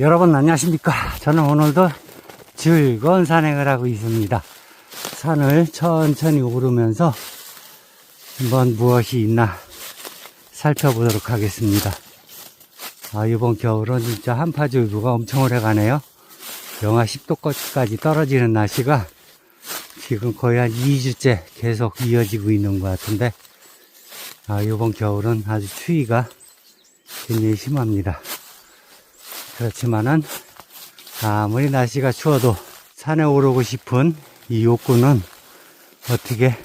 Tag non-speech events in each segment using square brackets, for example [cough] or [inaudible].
여러분 안녕하십니까? 저는 오늘도 즐거운 산행을 하고 있습니다. 산을 천천히 오르면서 한번 무엇이 있나 살펴보도록 하겠습니다. 아, 이번 겨울은 진짜 한파주의보가 엄청 오래 가네요. 영하 10도까지 떨어지는 날씨가 지금 거의 한 2주째 계속 이어지고 있는 것 같은데 아, 이번 겨울은 아주 추위가 굉장히 심합니다 그렇지만은 아무리 날씨가 추워도 산에 오르고 싶은 이 욕구는 어떻게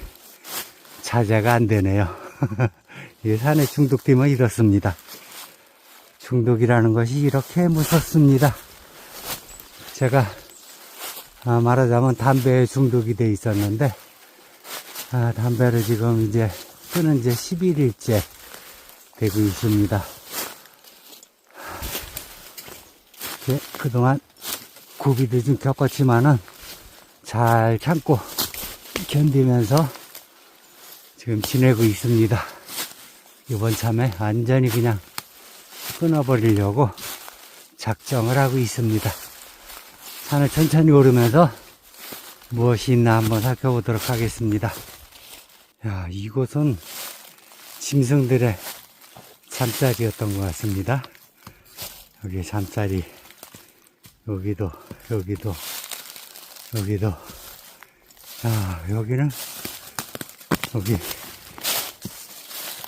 자제가 안 되네요. [laughs] 이 산에 중독되면 이렇습니다. 중독이라는 것이 이렇게 무섭습니다. 제가 아, 말하자면 담배에 중독이 돼 있었는데 아, 담배를 지금 이제 끊은 지 11일째 되고 있습니다. 이렇게 그동안 고비도 좀 겪었지만은 잘 참고 견디면서 지금 지내고 있습니다. 이번 참에 완전히 그냥 끊어버리려고 작정을 하고 있습니다. 산을 천천히 오르면서 무엇이 있나 한번 살펴보도록 하겠습니다. 야, 이곳은 짐승들의 잠자리였던 것 같습니다. 여기 잠자리 여기도 여기도 여기도. 아 여기는 여기.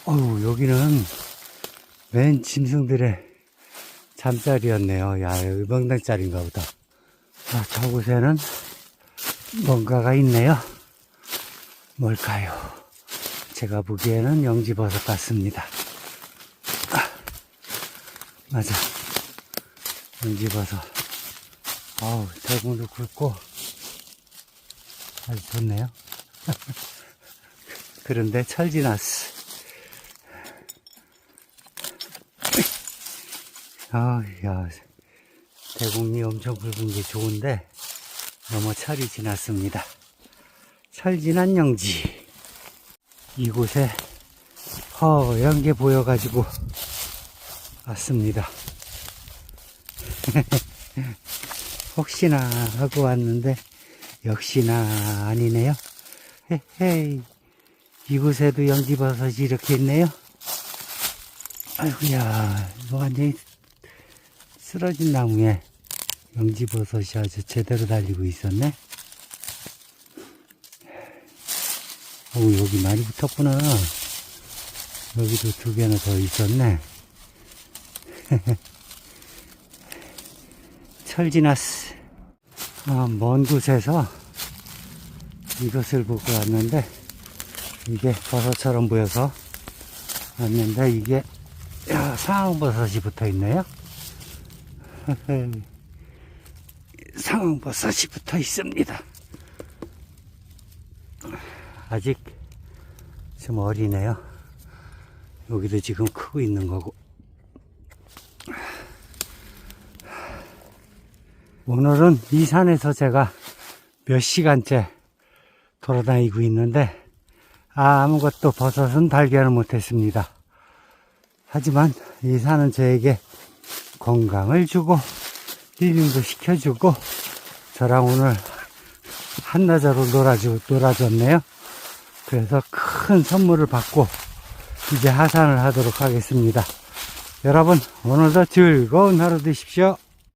어우 여기는 맨 짐승들의 잠자리였네요. 야 여기 명당짜리인가 보다. 아 저곳에는 뭔가가 있네요. 뭘까요? 제가 보기에는 영지버섯 같습니다. 아, 맞아. 영지버섯 아우, 대구도 굵고 아주 좋네요. [laughs] 그런데 철지나스. 아, 야, 대국이 엄청 굵은 게 좋은데 너무 철이 지났습니다. 철 지난 영지. 이곳에 허연 게 보여가지고 왔습니다. [laughs] 혹시나 하고 왔는데 역시나 아니네요. 헤헤이 이곳에도 연기버섯이 이렇게 있네요. 아이고야 이거 완전히 쓰러진 나무에 영지버섯이 아주 제대로 달리고 있었네. 오 여기 많이 붙었구나. 여기도 두 개나 더 있었네. [laughs] 철지나스. 아, 먼 곳에서 이것을 보고 왔는데 이게 버섯처럼 보여서 왔는데 이게 야, 상황버섯이 붙어 있네요. [laughs] 상황버섯이 붙어 있습니다. 아직 좀 어리네요. 여기도 지금 크고 있는 거고 오늘은 이 산에서 제가 몇 시간째 돌아다니고 있는데 아무것도 버섯은 발견을 못했습니다. 하지만 이 산은 저에게 건강을 주고 힐링도 시켜주고 저랑 오늘 한나절을 놀아주, 놀아줬네요. 그래서 큰 선물을 받고 이제 하산을 하도록 하겠습니다. 여러분 오늘도 즐거운 하루 되십시오.